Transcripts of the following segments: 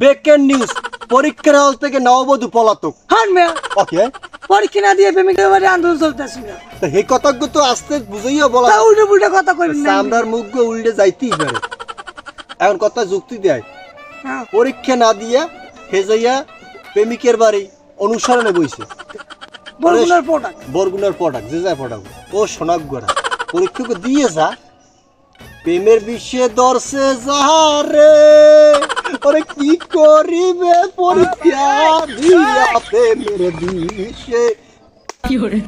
ব্রেকেন news পরীক্ষার হল থেকে নববধূ পলাতক। হান মেয়া। ওকে পরীক্ষা না দিয়ে প্রেমিকের বাড়ি আন্দোলন চলতেছিল তো এই কথাগুলো তো আস্তে বুঝাইয়া বলা। তা উল্টো পুল্টো কথা কইবেন না। চামড়ার মুখ উল্টে যাইতেই পারে। এখন কথা যুক্তি দেয়। হ্যাঁ। পরীক্ষা না দিয়া হে যাইয়া প্রেমিকের বাড়ি অনুসরণে বইছে। বরগুনার প্রোডাক্ট বরগুনার প্রোডাক্ট যে যায় প্রোডাক্ট ও সোনাক গোড়া। পরীক্ষাকে দিয়ে যা। প্রেমের বিশ্বে দর্শে যাহারে। ওরে কি করিবে পরীক্ষা দিয়া প্রেমের বিশ্বে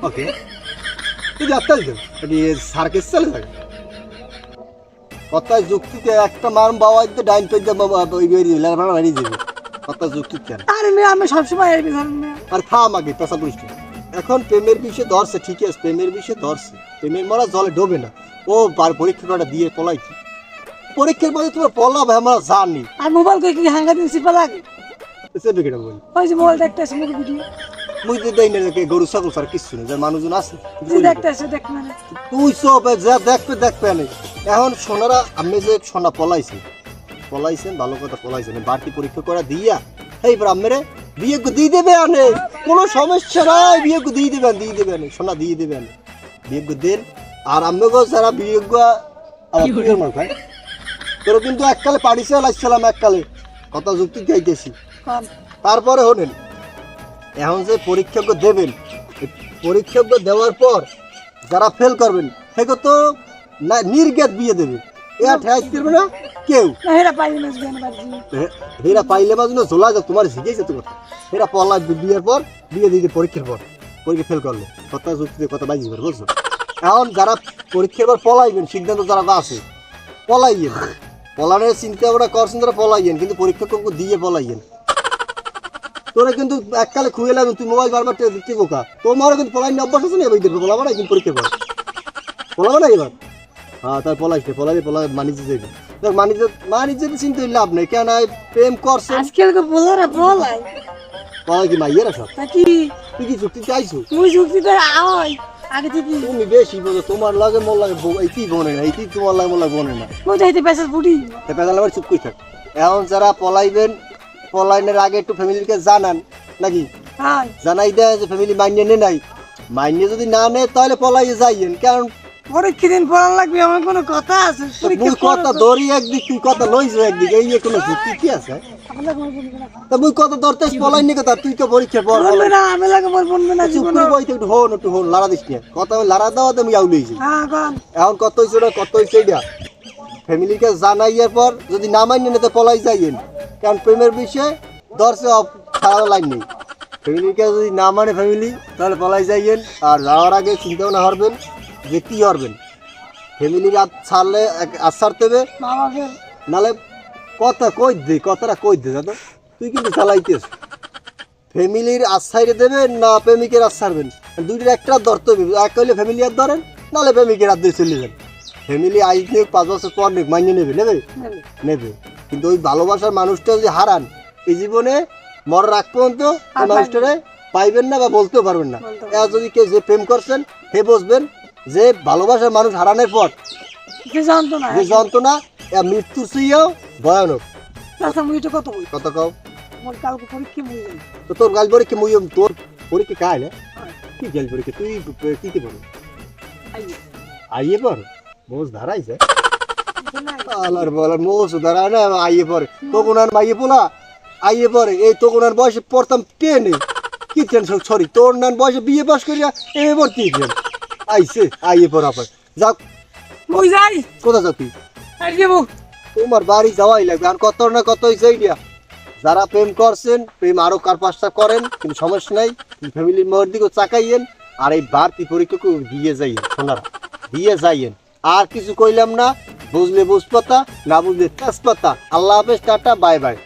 ওকে। তুই যাত্রা দিতে এটি সার্কেস চলে থাকে কথায় যুক্তিতে একটা মারম বাবা দিতে ডাইন পেজ ওই বেরিয়ে দিবে বাড়ি যাবে কথা যুক্তি কেন আরে মেয়ে আমি সবসময় এর আর থাম আগে পেশা পরিষ্ঠ এখন প্রেমের বিষয়ে ধরছে ঠিক আছে প্রেমের বিষয়ে ধরছে। প্রেমের মরা জলে ডোবে না। ও বার পরীক্ষা করা দিয়ে পলাই কি? পরীক্ষার পরে তোমার পলাবে আমরা জানি। আর মোবাইল কে কি হাঙ্গা দিন সিপা লাগে? সেবে কেটা বলি ওই যে মোবাইল দেখতে আছে মুখ ভিডিও। মুই তো দেই না কে গরু ছাগল ছাড়া কিচ্ছু নেই যার মানুষজন আছে তুই দেখতে দেখ মানে তুই সব যা দেখবে দেখবে নেই এখন সোনারা আমি যে সোনা পলাইছি পলাইছেন ভালো কথা পলাইছেন বাড়তি পরীক্ষা করা দিয়া এই ব্রাহ্মেরে বিয়ে গো দিয়ে দেবে আনে। কোনো সমস্যা নাই বিয়ে গো দিয়ে দেবেন দিয়ে দেবেন সোনা দিয়ে দেবেন বিয়ে দেন আর আমি গো যারা বিয়ে আমার তোর কিন্তু এককালে পাড়িছে লাগছিলাম এককালে। কথা যুক্তি গাইতেছি তারপরে হলেন। এখন যে পরীক্ষাজ্ঞ দেবেন পরীক্ষাজ্ঞ দেওয়ার পর যারা ফেল করবেন সেগুলো তো না নির্গেত বিয়ে দেবে। এরা ঠেকাই করবে না? কেউ। হেরা পাই না জ্ঞান হেরা পাইলে মাঝে ঝোলা যাও তোমার শিখেছে তো কথা। হেরা পলা বিয়ের পর বিয়ে দিয়ে পরীক্ষার পর। পরীক্ষা ফেল করলে। কথা যুক্তি কথা বাজি করে বুঝছ? এখন যারা পরীক্ষার পর পলাইবেন সিদ্ধান্ত যারা আছে পলাইয়েন পলানের চিন্তা ভাবনা করছেন তারা পলাইয়েন কিন্তু পরীক্ষা করব দিয়ে পলাইয়েন। তোরা কিন্তু এককালে খুঁয়ে লাগবে তুই মোবাইল বারবার দিচ্ছি বোকা। তোমারও কিন্তু পলাই অভ্যাস আছে না এবার দেখবে পলাবা না কিন্তু পরীক্ষা কর পলাবা না এবার? হ্যাঁ তার পলাইছে পলাইলে পলাই মানিজে যাবে দেখ মানিজে মানিজে চিন্তা লাভ নেই কেন প্রেম করছে? আজকাল বলারা বলাই। পলাই কি মাইয়েরা সব? তা কি? তুই কি যুক্তি চাইছো? যুক্তি তো আওয়াই। আগে তুমি বেশি বলো তোমার লাগে মোর লাগে এইটি বনে না এইটি তোমার লাগে মোর লাগে বনে না। মুই যাইতে পেছাস বুড়ি? আবার চুপ করে থাক। এখন যারা পলাইবেন পলাইনের আগে একটু ফ্যামিলিকে জানান নাকি? হ্যাঁ। জানাই দেয় যে ফ্যামিলি মাইনে নে নাই। মাইনে যদি না নেয় তাহলে পলাইয়ে যাইয়েন কারণ পরীক্ষা দিন পড়ান লাগবে? আমার কোনো কথা আছে। মুই কথা ধরি একদিক তুই কথা লইছো একদিক এই কোনো যুক্তি কি আছে? তা মুই কথা ধরতে পলাই নি কথা তুই তো পরীক্ষা পর বলবে না আমি লাগে মোর বলবে না চুপ জীবন। করে বইতে একটু হন একটু হন দিস না কথা লাড়া দেওয়া তুমি আউ লইছি হ্যাঁ কন। এখন কত হয়েছে ওটা কত হয়েছে এটা ফ্যামিলিকে জানাইয়ার পর যদি না মাইনে নিতে পলাই যাইয়েন। কারণ প্রেমের বিষয়ে দর্শে খারাপ লাইন নেই। ফ্যামিলিকে যদি না মানে ফ্যামিলি তাহলে পলাই যাইয়েন। আর যাওয়ার আগে চিন্তা ভাবনা হরবেন। যে কী হরবেন। ফ্যামিলির আজ ছাড়লে আজ ছাড়তে হবে। নালে কথা কই দে কথাটা কই দে দাদা? তুই কিন্তু চালাইতেছ। ফ্যামিলির আশ্বাইরে দেবেন না প্রেমিকের আশ্বারবেন দুইটার একটা ধরতে হবে। এক কইলে ফ্যামিলি আর ধরেন নাহলে প্রেমিকের হাত দিয়ে চলে যান। ফ্যামিলি আইজ নিয়ে পাঁচ বছর পর নিক মাইনে নেবে নেবে? নেবে। নেবে। কিন্তু ওই ভালোবাসার মানুষটা যদি হারান এই জীবনে মরার আগ পর্যন্ত আর মানুষটারে পাইবেন না। বা বলতেও পারবেন না। যদি কেউ যে প্রেম করছেন হে বসবেন যে ভালোবাসার মানুষ হারানোর পর কিছু জানতো না যে যন্ত্রণা চেয়েও ভয়ানক। আচ্ছা মুই তো কত বই কত কও মোর কালকে পরীক্ষা মুই যাই তো তোর গাল পরীক্ষা মুই তোর পরীক্ষা কায় না কি গাল পরীক্ষা? তুই কি কি পড়ো? আইয়ে পর মোজ ধারাইছে আলার বলার মোজ না আইয়ে পরে তখন আর মাইয়ে পোলা আইয়ে পরে এই তখন আর বয়সে পড়তাম টেনে। কি টেনশন সরি তোর নান বয়সে বিয়ে পাস করিয়া এ ভর্তি আইসে আইয়ে পর আবার যাও। মুই যাই। কোথা যাও তুই আর যাব। তোমার বাড়ি যাওয়াই লাগবে। আর কত না কত হয়েছে এইটা যারা প্রেম করছেন প্রেম আরও কার পাঁচটা করেন কিন্তু সমস্যা নাই। ফ্যামিলির মহর দিকে চাকাইয়েন আর এই বাড়তি পরীক্ষাকে দিয়ে যাইয়েন সোনারা দিয়ে যাইয়েন। আর কিছু কইলাম না বুঝলে বুঝপাতা না বুঝলে তেজপাতা। আল্লাহ হাফেজ টাটা বাই বাই।